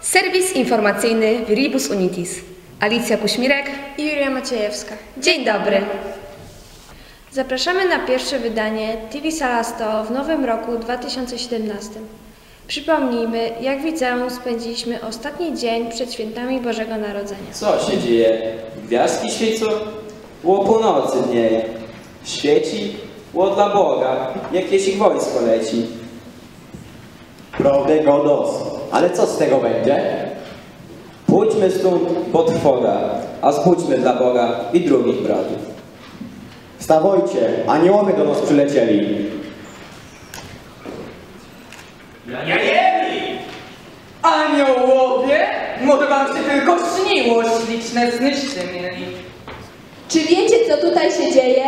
Serwis informacyjny Viribus Unitis. Alicja Kuśmirek. i Julia Maciejewska. Dzień dobry. Zapraszamy na pierwsze wydanie TV Sala 100 w nowym roku 2017. Przypomnijmy, jak w liceum spędziliśmy ostatni dzień przed świętami Bożego Narodzenia. Co się dzieje? Gwiazdki świecą? Ło północy dnieje. Świeci? Ło dla Boga, jakieś ich wojsko leci. Prawdę godos. Ale co z tego będzie? Pójdźmy stąd, bo trwoga, a zbudźmy dla Boga i drugich bratów. Wstawajcie, aniołowie do nas przylecieli. Aniołowie? Może wam się tylko śniło, śliczne snyście mieli. Czy wiecie, co tutaj się dzieje?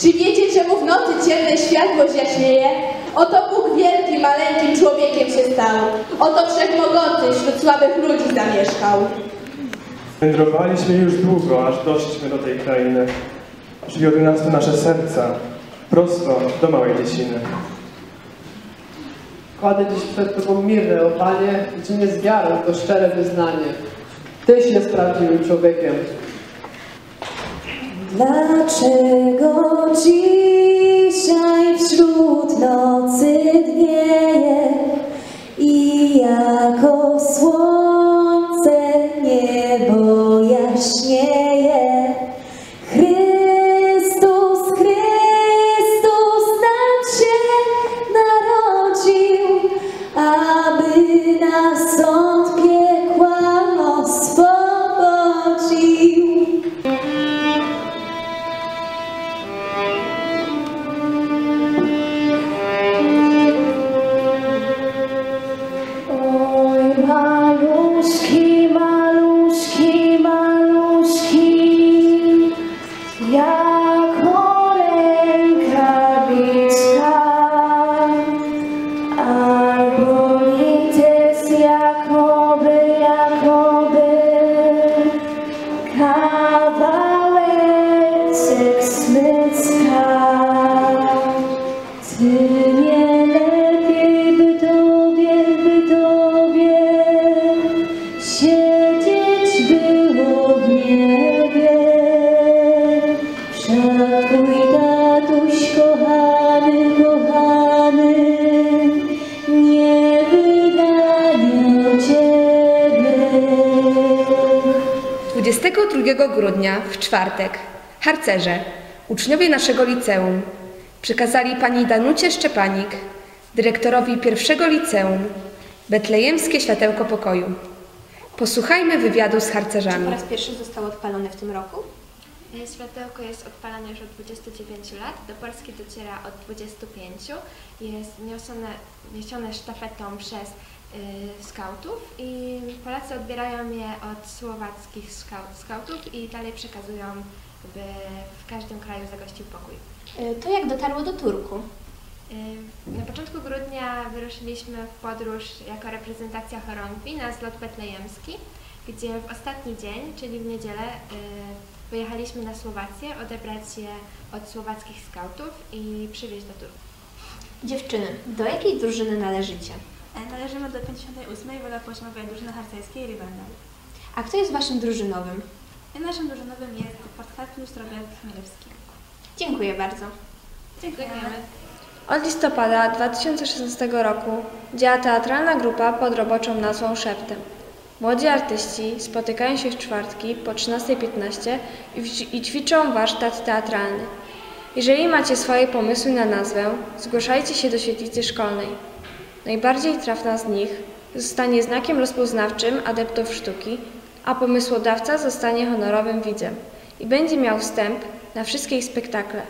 Czy wiecie, czemu w nocy ciemnej światło jaśnieje? Oto Bóg wielki, maleńkim człowiekiem się stał. Oto Wszechmogący wśród słabych ludzi zamieszkał. Wędrowaliśmy już długo, aż doszliśmy do tej krainy. Przywiodły nas tu nasze serca, prosto do małej dzieciny. Kładę dziś przed Tobą mirę, o Panie, i czynię z wiarą to szczere wyznanie. Tyś jest prawdziwym człowiekiem. Dlaczego dzisiaj wśród nocy grudnia w czwartek harcerze, uczniowie naszego liceum, przekazali pani Danucie Szczepanik, dyrektorowi pierwszego liceum, Betlejemskie Światełko Pokoju. Posłuchajmy wywiadu z harcerzami. Po raz pierwszy został odpalony w tym roku? Światełko jest odpalane już od 29 lat, do Polski dociera od 25. Jest niesione, niesione sztafetą przez skautów i Polacy odbierają je od słowackich skau, skautów i dalej przekazują, by w każdym kraju zagościł pokój. Y, To jak dotarło do Turku? Y, Na początku grudnia wyruszyliśmy w podróż jako reprezentacja chorągwi na zlot betlejemski, gdzie w ostatni dzień, czyli w niedzielę, y, wyjechaliśmy na Słowację, odebrać je od słowackich skautów i przywieźć do Turku. Dziewczyny, do jakiej drużyny należycie? Należymy do 58. Wielopoźmowej Drużyny Harcerskiej Rivendell. A kto jest waszym drużynowym? Naszym drużynowym jest Podkarpiusz Robert Chmielewski. Dziękuję bardzo. Dziękujemy. Od listopada 2016 roku działa teatralna grupa pod roboczą nazwą Szeptem. Młodzi artyści spotykają się w czwartki po 13.15 i w- i ćwiczą warsztat teatralny. Jeżeli macie swoje pomysły na nazwę, zgłaszajcie się do świetlicy szkolnej. Najbardziej trafna z nich zostanie znakiem rozpoznawczym adeptów sztuki, a pomysłodawca zostanie honorowym widzem i będzie miał wstęp na wszystkie ich spektakle.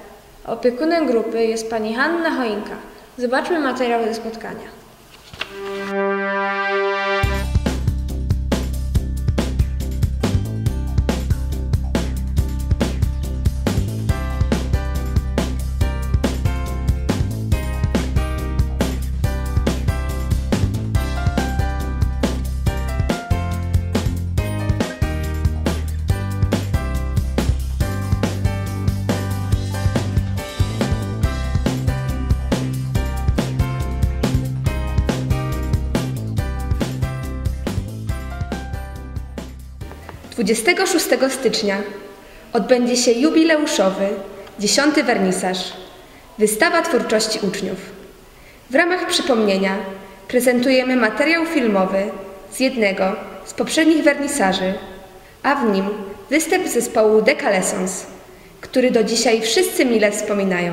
Opiekunem grupy jest pani Hanna Choinka. Zobaczmy materiał ze spotkania. 26 stycznia odbędzie się jubileuszowy, dziesiąty wernisaż, wystawa twórczości uczniów. W ramach przypomnienia prezentujemy materiał filmowy z jednego z poprzednich wernisaży, a w nim występ zespołu Dekalesons, który do dzisiaj wszyscy mile wspominają.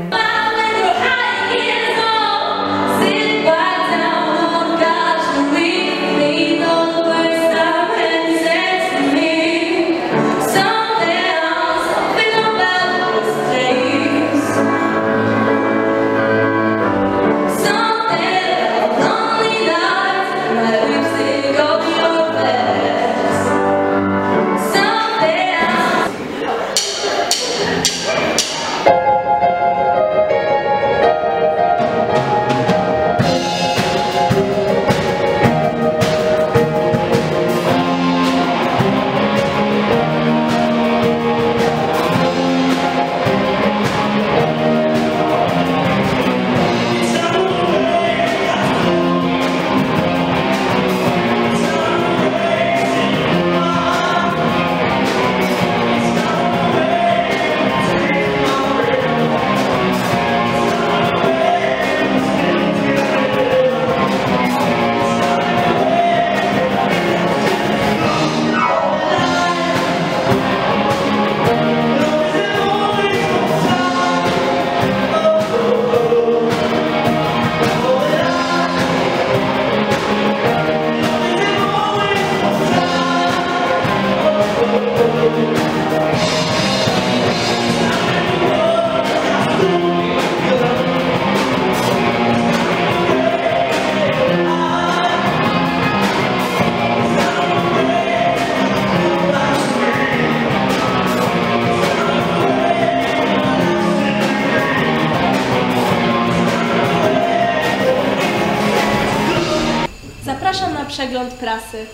Zapraszam na przegląd prasy.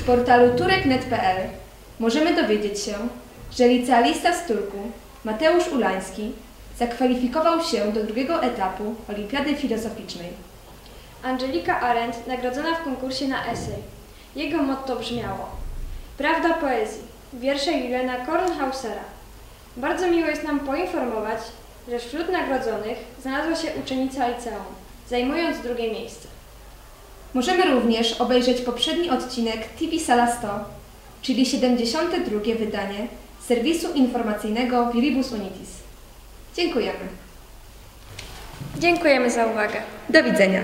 Z portalu turek.net.pl możemy dowiedzieć się, że licealista z Turku Mateusz Ulański zakwalifikował się do drugiego etapu Olimpiady Filozoficznej. Angelika Arendt nagrodzona w konkursie na esej. Jego motto brzmiało Prawda poezji. Wiersze Juliana Kornhausera. Bardzo miło jest nam poinformować, że wśród nagrodzonych znalazła się uczennica liceum, zajmując drugie miejsce. Możemy również obejrzeć poprzedni odcinek TV Sala 100, czyli 72. wydanie serwisu informacyjnego Viribus Unitis. Dziękujemy. Dziękujemy za uwagę. Do widzenia.